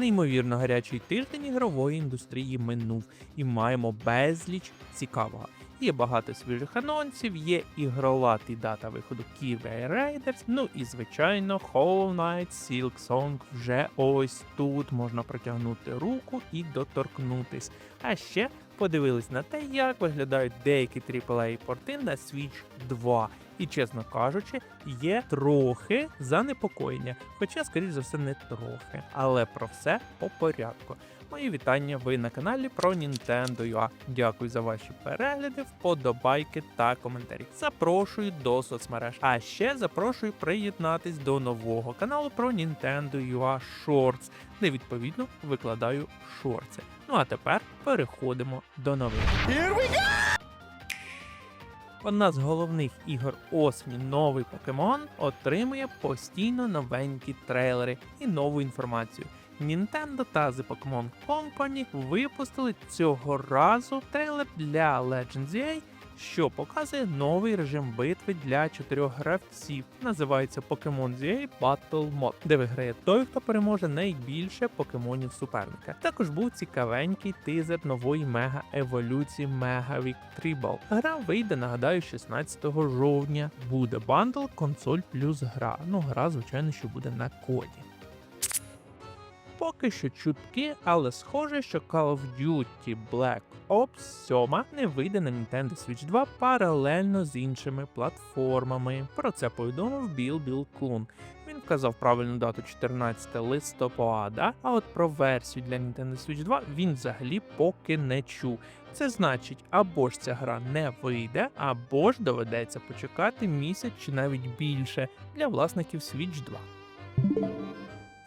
Неймовірно гарячий тиждень ігрової індустрії минув, і маємо безліч цікавого. Є багато свіжих анонсів, є ігролати дата виходу Kirby Raiders, ну і звичайно Hollow Knight Silk вже ось тут можна протягнути руку і доторкнутись. А ще подивились на те, як виглядають деякі AAA порти на Switch 2. І чесно кажучи, є трохи занепокоєння, хоча, скоріш за все, не трохи. Але про все по порядку. Мої вітання, ви на каналі про Nintendo UA. Дякую за ваші перегляди, вподобайки та коментарі. Запрошую до соцмереж. А ще запрошую приєднатись до нового каналу про Nintendo UA Shorts, де відповідно викладаю шорти. Ну а тепер переходимо до новин. Одна з головних ігор осені новий покемон отримує постійно новенькі трейлери і нову інформацію. Nintendo та The Pokemon Company випустили цього разу трейлер для Legends EA, що показує новий режим битви для чотирьох гравців. Називається Pokemon ZA Battle Mode, де виграє той, хто переможе найбільше покемонів суперника. Також був цікавенький тизер нової мега еволюції Mega Victory Гра вийде, нагадаю, 16 жовтня. Буде бандл, консоль плюс гра. Ну, гра, звичайно, що буде на коді. Поки що чутки, але схоже, що Call of Duty Black Ops 7 не вийде на Nintendo Switch 2 паралельно з іншими платформами. Про це повідомив Біл Біл Клун. Він вказав правильну дату 14 листопада, а от про версію для Nintendo Switch 2 він взагалі поки не чув. Це значить, або ж ця гра не вийде, або ж доведеться почекати місяць чи навіть більше для власників Switch 2.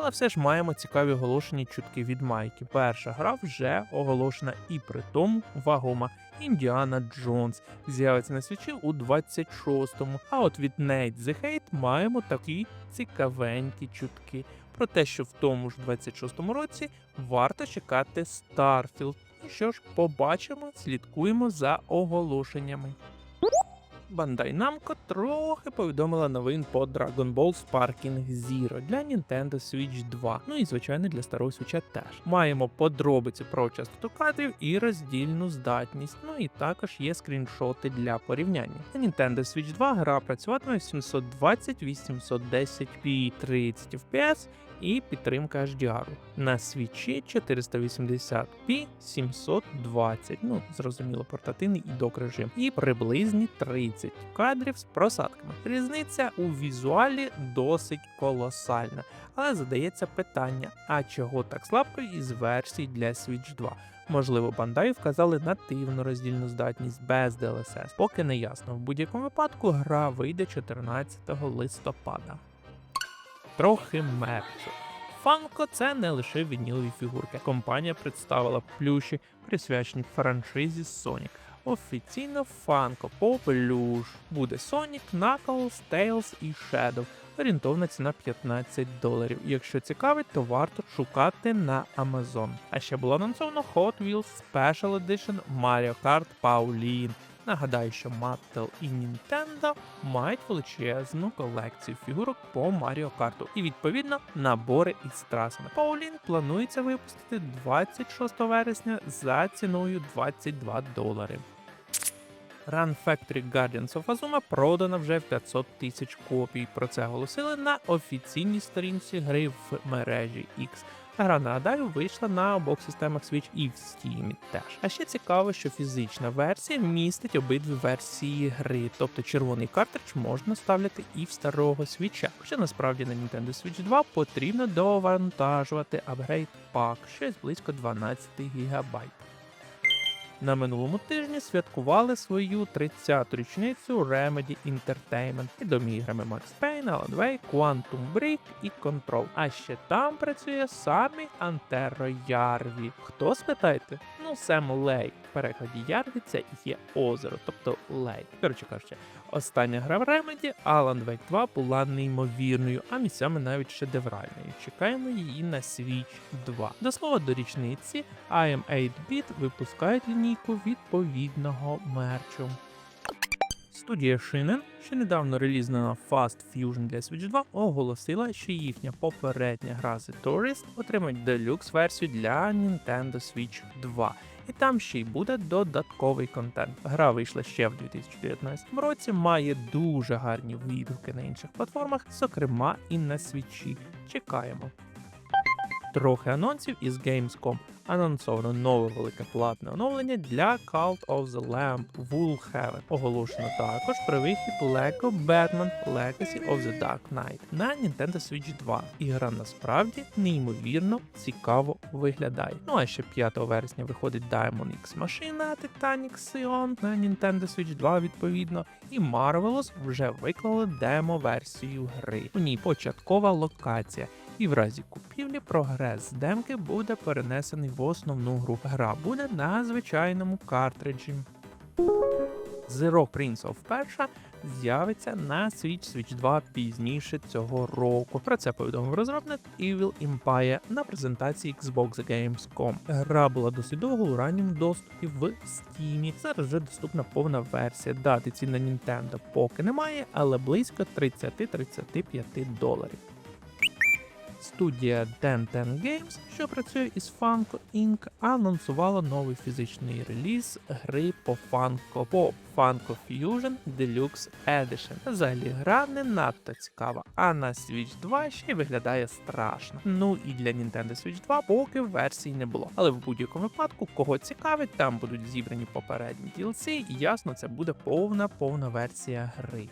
Але все ж маємо цікаві оголошені чутки від Майки. Перша гра вже оголошена і при тому вагома. Індіана Джонс з'явиться на свічі у 26-му. А от від Nate The Hate маємо такі цікавенькі чутки про те, що в тому ж 26-му році варто чекати Starfield. І що ж, побачимо, слідкуємо за оголошеннями. Bandai Namco трохи повідомила новин по Dragon Ball Sparking Zero для Nintendo Switch 2. Ну і звичайно для старого Switch теж. Маємо подробиці про частоту кадрів і роздільну здатність. Ну і також є скріншоти для порівняння. На Nintendo Switch 2 гра працюватиме в 720 810p 30 FPS і підтримка HDR. На свічі 480p 720, ну зрозуміло, портативний і док режим, і приблизні 30 кадрів з просадками. Різниця у візуалі досить колосальна, але задається питання: а чого так слабко із версій для Switch 2? Можливо, Bandai вказали нативну роздільну здатність без DLSS, поки не ясно. В будь-якому випадку гра вийде 14 листопада. Трохи мерчу. Фанко це не лише вінілові фігурки. Компанія представила плюші, присвячені франшизі Sonic. Офіційно Фанко по плюш. Буде Sonic, Knuckles, Tails і Shadow. Орієнтовна ціна 15 доларів. Якщо цікавить, то варто шукати на Amazon. А ще було анонсовано Hot Wheels Special Edition Mario Kart Pauline. Нагадаю, що Mattel і Nintendo мають величезну колекцію фігурок по Маріо Карту і відповідно набори із трасами. Паулін планується випустити 26 вересня за ціною 22 долари. Run Factory Guardians of Azuma продана вже в 500 тисяч копій. Про це оголосили на офіційній сторінці гри в мережі X. Гра, нагадаю, вийшла на обох системах Switch і в Steam теж. А ще цікаво, що фізична версія містить обидві версії гри, тобто червоний картридж можна ставляти і в старого свіча. Хоча насправді на Nintendo Switch 2 потрібно довантажувати апгрейд пак, щось близько 12 ГБ. На минулому тижні святкували свою 30-ту річницю Remedy Entertainment відомі іграми Max Payne, Alan Wake, Quantum Break і Control. А ще там працює самі Антеро Ярві. Хто спитаєте? Ну, Сем Лей. В перекладі це є озеро, тобто Лей. Коротше кажучи, остання гра в Ремеді Alan Wake 2 була неймовірною, а місцями навіть шедевральною. Чекаємо її на Switch 2. До слова, до річниці IM 8-Bit випускають лінійку відповідного мерчу. Студія Shinen, що недавно релізнена Fast Fusion для Switch 2, оголосила, що їхня попередня гра The Tourist отримає делюкс версію для Nintendo Switch 2. І там ще й буде додатковий контент. Гра вийшла ще в 2019 році, має дуже гарні відгуки на інших платформах, зокрема і на свічі. Чекаємо. Трохи анонсів із Gamescom. Анонсовано нове велике платне оновлення для Cult of the Lamb Woolhaven. Оголошено також про вихід Lego Batman Legacy of the Dark Knight на Nintendo Switch 2. Ігра насправді неймовірно цікаво виглядає. Ну а ще 5 вересня виходить Diamond X машина Titanic Sion на Nintendo Switch 2 відповідно. І Marvelous вже виклали демо-версію гри. У ній початкова локація і в разі купівлі прогрес демки буде перенесений в основну гру. Гра буде на звичайному картриджі. Zero Prince of Persia з'явиться на Switch Switch 2 пізніше цього року. Про це повідомив розробник Evil Empire на презентації Xbox Gamescom. Гра була досить довго у ранньому доступі в Steam. Зараз вже доступна повна версія. Дати цін на Nintendo поки немає, але близько 30-35 доларів. Студія Den Ten Games, що працює із Funko Inc., анонсувала новий фізичний реліз гри по Funko Pop Funko Fusion Deluxe Edition. Взагалі гра не надто цікава, а на Switch 2 ще й виглядає страшно. Ну і для Nintendo Switch 2 поки версій не було. Але в будь-якому випадку, кого цікавить, там будуть зібрані попередні DLC, і ясно, це буде повна повна версія гри.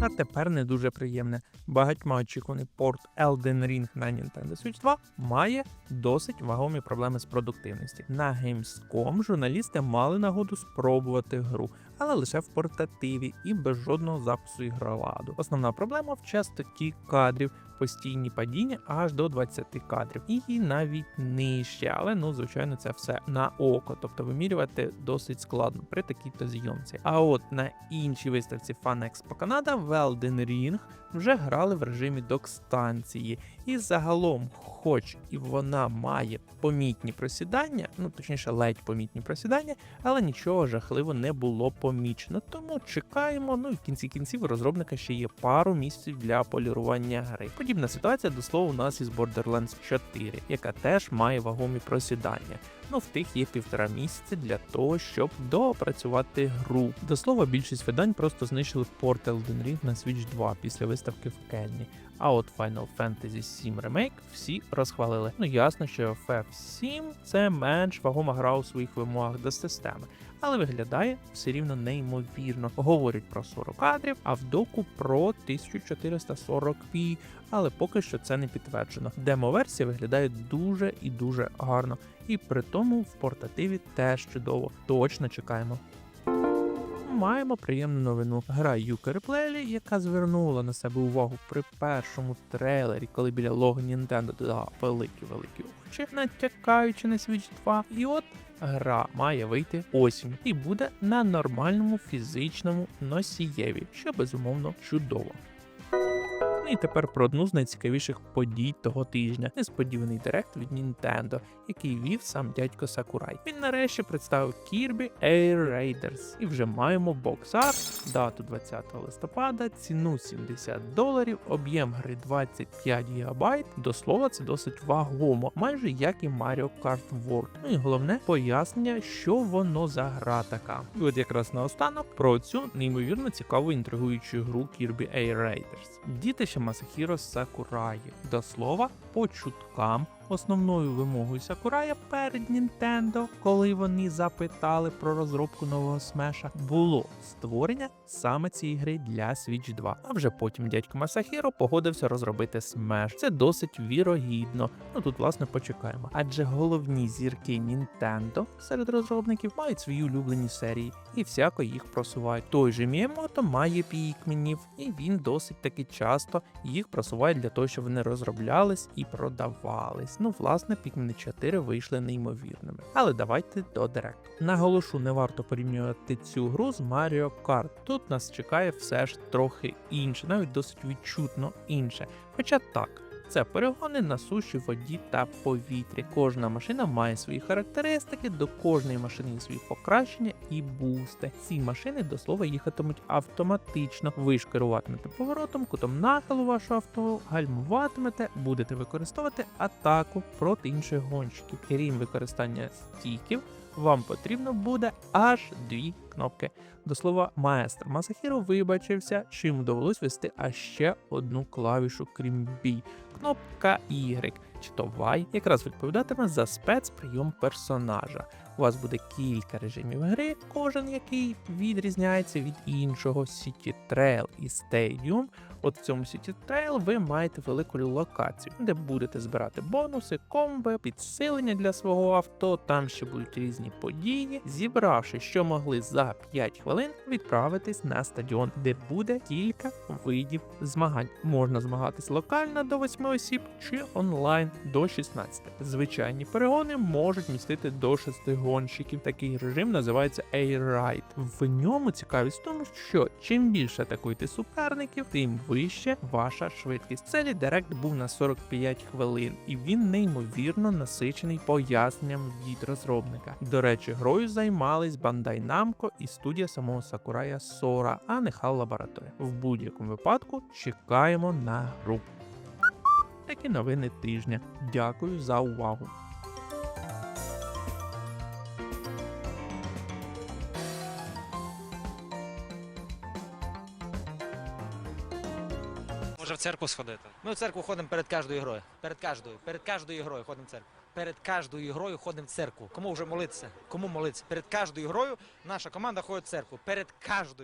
А тепер не дуже приємне. Багатьма очікуваний порт Elden Ring на Nintendo Switch 2 має досить вагомі проблеми з продуктивності. На Gamescom журналісти мали нагоду спробувати гру, але лише в портативі і без жодного запису ігроладу. Основна проблема в частоті кадрів, постійні падіння аж до 20 кадрів, і навіть нижче, але ну звичайно це все на око, тобто вимірювати досить складно при такій-то зйомці. А от на іншій виставці FanExpo Canada Elden Ring вже грали в режимі док-станції, і загалом, хоч і вона має помітні просідання, ну точніше, ледь помітні просідання, але нічого жахливо не було помічено. Тому чекаємо. Ну і в кінці кінців у розробника ще є пару місяців для полірування гри. Подібна ситуація до слова у нас із Borderlands 4, яка теж має вагомі просідання. Ну, в тих є півтора місяця для того, щоб доопрацювати гру. До слова, більшість видань просто знищили порт Elden Ring на Switch 2 після виставки в Кенні. А от Final Fantasy VII Remake всі розхвалили. Ну ясно, що FF7 це менш вагома гра у своїх вимогах до системи. Але виглядає все рівно неймовірно. Говорять про 40 кадрів, а в доку про 1440p, але поки що це не підтверджено. Демо-версія виглядає дуже і дуже гарно, і при тому в портативі теж чудово. Точно чекаємо. Маємо приємну новину. Гра Юка яка звернула на себе увагу при першому трейлері, коли біля лого Нінтендо додала великі-великі очі, натякаючи на Switch 2. І от гра має вийти осінь і буде на нормальному фізичному носієві, що безумовно чудово. Ну І тепер про одну з найцікавіших подій того тижня несподіваний директ від Nintendo, який вів сам дядько Сакурай. Він нарешті представив Kirby Air Raiders. І вже маємо бокс-арт, дату 20 листопада, ціну 70 доларів, об'єм гри 25 ГБ. До слова, це досить вагомо, майже як і Mario Kart World. Ну і головне пояснення, що воно за гра така. І от якраз наостанок про цю неймовірно цікаву інтригуючу гру Kirby Air Raiders. Дітище Масахіро Сакураї. До слова, по чуткам. Основною вимогою Сакурая перед Нінтендо, коли вони запитали про розробку нового смеша, було створення саме цієї гри для Switch 2. А вже потім дядько Масахіро погодився розробити смеш. Це досить вірогідно. Ну тут власне почекаємо. Адже головні зірки Нінтендо серед розробників мають свої улюблені серії і всяко їх просувають. Той же Міємото має пікмінів, і він досить таки часто їх просуває для того, щоб вони розроблялись і продавались. Ну, власне, Pikmin 4 вийшли неймовірними. Але давайте до директу. Наголошу, не варто порівнювати цю гру з Mario Kart. Тут нас чекає все ж трохи інше, навіть досить відчутно інше. Хоча так. Це перегони на суші, воді та повітрі. Кожна машина має свої характеристики, до кожної машини є свої покращення і бусти. Ці машини до слова їхатимуть автоматично. Ви ж керуватимете поворотом, кутом нахилу вашого авто, гальмуватимете, будете використовувати атаку проти інших гонщиків. Крім використання стіків, вам потрібно буде аж дві кнопки. До слова, маестр Масахіро вибачився, що йому довелось вести аж ще одну клавішу, крім бій. Кнопка Y чи то Y якраз відповідатиме за спецприйом персонажа. У вас буде кілька режимів гри, кожен який відрізняється від іншого. City Trail і Stadium. От в цьому City Trail ви маєте велику локацію, де будете збирати бонуси, комби, підсилення для свого авто. Там ще будуть різні події. Зібравши, що могли за 5 хвилин, відправитись на стадіон, де буде кілька видів змагань. Можна змагатись локально до 8 осіб чи онлайн до 16. Звичайні перегони можуть містити до 6 гонщиків. Такий режим називається A-Ride. В ньому цікавість в тому, що чим більше атакуєте суперників, тим вище ваша швидкість. Цей директ був на 45 хвилин, і він неймовірно насичений поясненням від розробника. До речі, грою займались Bandai Namco і студія самого Сакурая Сора, а не HAL Laboratory. В будь-якому випадку чекаємо на гру. Такі новини тижня. Дякую за увагу. Церкву сходити? Ми в церкву ходимо перед кожною грою. Перед кожною. Перед кожною грою ходимо в церкву. Перед кожною грою ходимо в церкву. Кому вже молитися? Кому молитися? Перед кожною грою наша команда ходить в церкву. Перед кожною.